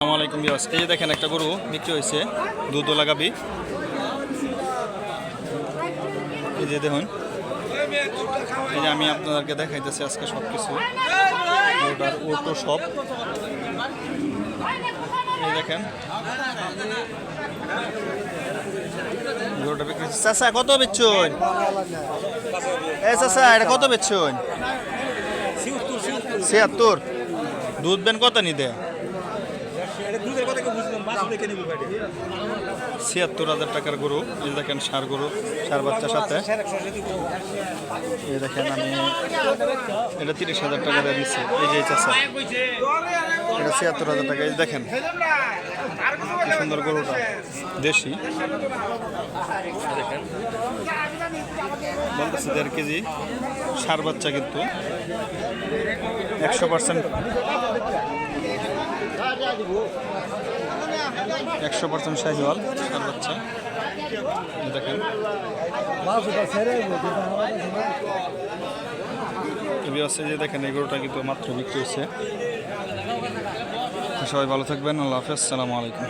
আসসালামু আলাইকুম বিয়াস এই যে দেখেন একটা গরু বিক্রি হয়েছে দুধ লাগাবি। এই যে দেখুন, এই যে আমি আপনাদেরকে দেখাইতেছি আজকে সব কিছু ওটো সব। এই দেখেন। কত এটা কত বেচছুন? ছিয়াত্তর। দুধ বেন কত নিতে ছিয়াত্তর হাজার টাকার গরু, এই দেখেন সার গরু, সার বাচ্চার সাথে। এই দেখেন আমি, এটা তিরিশ হাজার টাকা দিয়ে দিচ্ছি। এই যে এটা ছিয়াত্তর হাজার টাকা। এই দেখেন সুন্দর গরুটা, দেশি। দেখেন দেড় কেজি সার বাচ্চা কিন্তু। একশো পার্সেন্ট একশো পার্সেন্ট সাইজ হল বাচ্চা। হচ্ছে দেখেন যে দেখেন এই গরুটা কিন্তু মাত্র বিক্রি হচ্ছে সবাই ভালো থাকবেন, আল্লাহ হাফেজ, সালামু আলাইকুম।